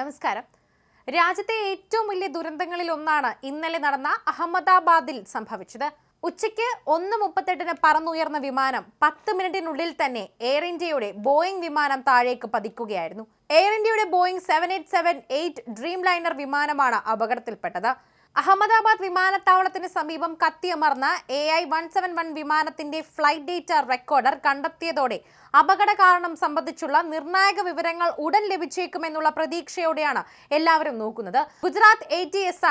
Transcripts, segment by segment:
നമസ്കാരം. രാജ്യത്തെ ഏറ്റവും വലിയ ദുരന്തങ്ങളിൽ ഒന്നാണ് ഇന്നലെ നടന്ന അഹമ്മദാബാദിൽ സംഭവിച്ചത്. ഉച്ചയ്ക്ക് ഒന്ന് മുപ്പത്തെട്ടിന് പറന്നുയർന്ന വിമാനം പത്ത് മിനിറ്റിനുള്ളിൽ തന്നെ എയർ ഇന്ത്യയുടെ ബോയിംഗ് വിമാനം താഴേക്ക് പതിക്കുകയായിരുന്നു. എയർ ഇന്ത്യയുടെ Boeing seven eight seven eight Dreamliner വിമാനമാണ് അപകടത്തിൽപ്പെട്ടത്. അഹമ്മദാബാദ് വിമാനത്താവളത്തിന് സമീപം കത്തിയമർന്ന A I one seven one വിമാനത്തിന്റെ ഫ്ലൈറ്റ് ഡേറ്റ റെക്കോർഡർ കണ്ടെത്തിയതോടെ അപകട കാരണം സംബന്ധിച്ചുള്ള നിർണായക വിവരങ്ങൾ ഉടൻ ലഭിച്ചേക്കുമെന്നുള്ള പ്രതീക്ഷയോടെയാണ് എല്ലാവരും നോക്കുന്നത്. ഗുജറാത്ത് എ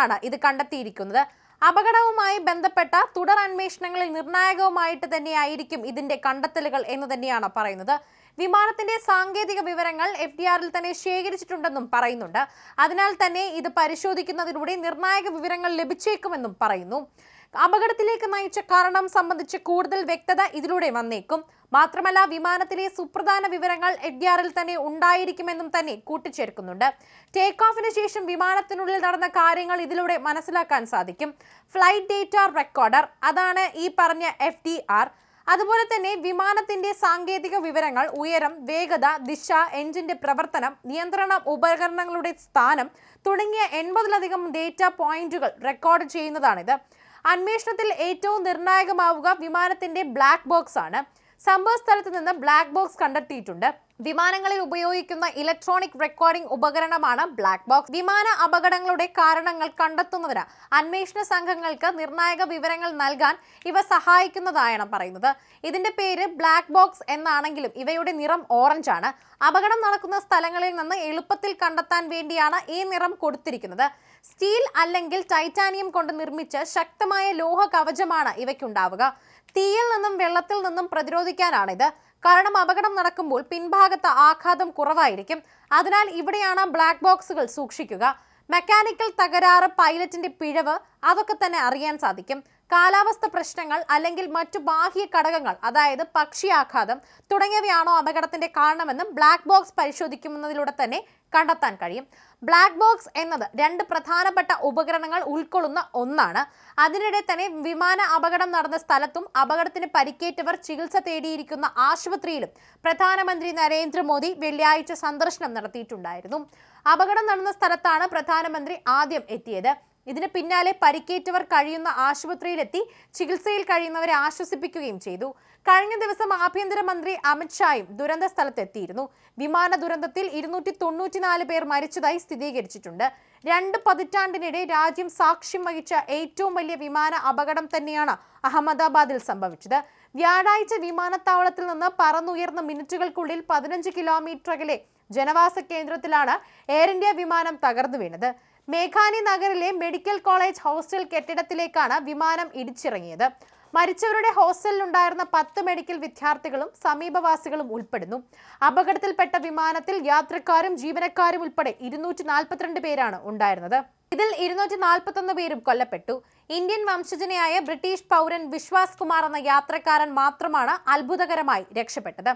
ആണ് ഇത് കണ്ടെത്തിയിരിക്കുന്നത്. അപകടവുമായി ബന്ധപ്പെട്ട തുടർ അന്വേഷണങ്ങളിൽ നിർണായകവുമായിട്ട് തന്നെയായിരിക്കും ഇതിന്റെ കണ്ടെത്തലുകൾ എന്ന് തന്നെയാണ് പറയുന്നത്. വിമാനത്തിന്റെ സാങ്കേതിക വിവരങ്ങൾ എഫ് ഡി ആറിൽ തന്നെ ശേഖരിച്ചിട്ടുണ്ടെന്നും പറയുന്നുണ്ട്. അതിനാൽ തന്നെ ഇത് പരിശോധിക്കുന്നതിലൂടെ നിർണായക വിവരങ്ങൾ ലഭിച്ചേക്കുമെന്നും പറയുന്നു. അപകടത്തിലേക്ക് നയിച്ച കാരണം സംബന്ധിച്ച് കൂടുതൽ വ്യക്തത ഇതിലൂടെ വന്നേക്കും. മാത്രമല്ല വിമാനത്തിലെ സുപ്രധാന വിവരങ്ങൾ എഡ്യാറിൽ തന്നെ ഉണ്ടായിരിക്കുമെന്നും തന്നെ കൂട്ടിച്ചേർക്കുന്നുണ്ട്. ടേക്ക് ഓഫിന് ശേഷം വിമാനത്തിനുള്ളിൽ നടന്ന കാര്യങ്ങൾ ഇതിലൂടെ മനസ്സിലാക്കാൻ സാധിക്കും. ഫ്ലൈറ്റ് ഡേറ്റ റെക്കോർഡർ അതാണ് ഈ പറഞ്ഞ എഫ് ഡി ആർ അതുപോലെ തന്നെ വിമാനത്തിന്റെ സാങ്കേതിക വിവരങ്ങൾ ഉയരം വേഗത ദിശ എഞ്ചിന്റെ പ്രവർത്തനം നിയന്ത്രണ ഉപകരണങ്ങളുടെ സ്ഥാനം തുടങ്ങിയ എൺപതിലധികം ഡേറ്റ പോയിന്റുകൾ റെക്കോർഡ് ചെയ്യുന്നതാണിത്. അന്വേഷണത്തിൽ ഏറ്റവും നിർണായകമാവുക വിമാനത്തിന്റെ ബ്ലാക്ക് ബോക്സ് ആണ്. സംഭവ സ്ഥലത്ത് നിന്ന് ബ്ലാക്ക് ബോക്സ് കണ്ടെത്തിയിട്ടുണ്ട്. വിമാനങ്ങളിൽ ഉപയോഗിക്കുന്ന ഇലക്ട്രോണിക് റെക്കോർഡിംഗ് ഉപകരണമാണ് ബ്ലാക്ക് ബോക്സ് വിമാന അപകടങ്ങളുടെ കാരണങ്ങൾ കണ്ടെത്തുന്നതിന് അന്വേഷണ സംഘങ്ങൾക്ക് നിർണായക വിവരങ്ങൾ നൽകാൻ ഇവ സഹായിക്കുന്നതായാണ് പറയുന്നത്. ഇതിന്റെ പേര് ബ്ലാക്ക് ബോക്സ് എന്നാണെങ്കിലും ഇവയുടെ നിറം ഓറഞ്ച് ആണ്. അപകടം നടക്കുന്ന സ്ഥലങ്ങളിൽ നിന്ന് എളുപ്പത്തിൽ കണ്ടെത്താൻ വേണ്ടിയാണ് ഈ നിറം കൊടുത്തിരിക്കുന്നത്. സ്റ്റീൽ അല്ലെങ്കിൽ ടൈറ്റാനിയം കൊണ്ട് നിർമ്മിച്ച ശക്തമായ ലോഹ കവചമാണ് ഇവയ്ക്കുണ്ടാവുക. തീയിൽ നിന്നും വെള്ളത്തിൽ നിന്നും പ്രതിരോധിക്കാനാണിത് കാരണം അപകടം നടക്കുമ്പോൾ പിൻഭാഗത്ത് ആഘാതം കുറവായിരിക്കും. അതിനാൽ ഇവിടെയാണ് ബ്ലാക്ക് ബോക്സുകൾ സൂക്ഷിക്കുക. മെക്കാനിക്കൽ തകരാറ് പൈലറ്റിന്റെ പിഴവ് അതൊക്കെ തന്നെ അറിയാൻ സാധിക്കും. കാലാവസ്ഥ പ്രശ്നങ്ങൾ അല്ലെങ്കിൽ മറ്റു ബാഹ്യ ഘടകങ്ങൾ അതായത് പക്ഷിയാഘാതം തുടങ്ങിയവയാണോ അപകടത്തിന്റെ കാരണമെന്നും ബ്ലാക്ക് ബോക്സ് പരിശോധിക്കുന്നതിലൂടെ തന്നെ കണ്ടെത്താൻ കഴിയും. ബ്ലാക്ക് ബോക്സ് എന്നത് രണ്ട് പ്രധാനപ്പെട്ട ഉപകരണങ്ങൾ ഉൾക്കൊള്ളുന്ന ഒന്നാണ്. അതിനിടെ തന്നെ വിമാന അപകടം നടന്ന സ്ഥലത്തും അപകടത്തിന് പരിക്കേറ്റവർ ചികിത്സ തേടിയിരിക്കുന്ന ആശുപത്രിയിലും പ്രധാനമന്ത്രി നരേന്ദ്രമോദി വെള്ളിയാഴ്ച സന്ദർശനം നടത്തിയിട്ടുണ്ടായിരുന്നു. അപകടം നടന്ന സ്ഥലത്താണ് പ്രധാനമന്ത്രി ആദ്യം എത്തിയത്. ഇതിന് പിന്നാലെ പരിക്കേറ്റവർ കഴിയുന്ന ആശുപത്രിയിലെത്തി ചികിത്സയിൽ കഴിയുന്നവരെ ആശ്വസിപ്പിക്കുകയും ചെയ്തു. കഴിഞ്ഞ ദിവസം ആഭ്യന്തരമന്ത്രി അമിത്ഷായും ദുരന്ത സ്ഥലത്തെത്തിയിരുന്നു. വിമാന ദുരന്തത്തിൽ ഇരുന്നൂറ്റി തൊണ്ണൂറ്റിനാല് പേർ മരിച്ചതായി സ്ഥിരീകരിച്ചിട്ടുണ്ട്. രണ്ട് പതിറ്റാണ്ടിനിടെ രാജ്യം സാക്ഷ്യം വഹിച്ച ഏറ്റവും വലിയ വിമാന അപകടം തന്നെയാണ് അഹമ്മദാബാദിൽ സംഭവിച്ചത്. വ്യാഴാഴ്ച വിമാനത്താവളത്തിൽ നിന്ന് പറന്നുയർന്ന മിനിറ്റുകൾക്കുള്ളിൽ പതിനഞ്ച് കിലോമീറ്റർ അകലെ ജനവാസ കേന്ദ്രത്തിലാണ് എയർ ഇന്ത്യ വിമാനം തകർന്നു വീണത്. മേഘാനി നഗറിലെ മെഡിക്കൽ കോളേജ് ഹോസ്റ്റൽ കെട്ടിടത്തിലേക്കാണ് വിമാനം ഇടിച്ചിറങ്ങിയത്. മരിച്ചവരുടെ ഹോസ്റ്റലിലുണ്ടായിരുന്ന പത്ത് മെഡിക്കൽ വിദ്യാർത്ഥികളും സമീപവാസികളും ഉൾപ്പെടുന്നു. അപകടത്തിൽപ്പെട്ട വിമാനത്തിൽ യാത്രക്കാരും ജീവനക്കാരും ഉൾപ്പെടെ ഇരുന്നൂറ്റി നാൽപ്പത്തിരണ്ട് പേരാണ് ഉണ്ടായിരുന്നത്. ഇതിൽ ഇരുന്നൂറ്റി നാൽപ്പത്തൊന്ന് പേരും കൊല്ലപ്പെട്ടു. ഇന്ത്യൻ വംശജനായ ബ്രിട്ടീഷ് പൗരൻ വിശ്വാസ് കുമാർ എന്ന യാത്രക്കാരൻ മാത്രമാണ് അത്ഭുതകരമായി രക്ഷപ്പെട്ടത്.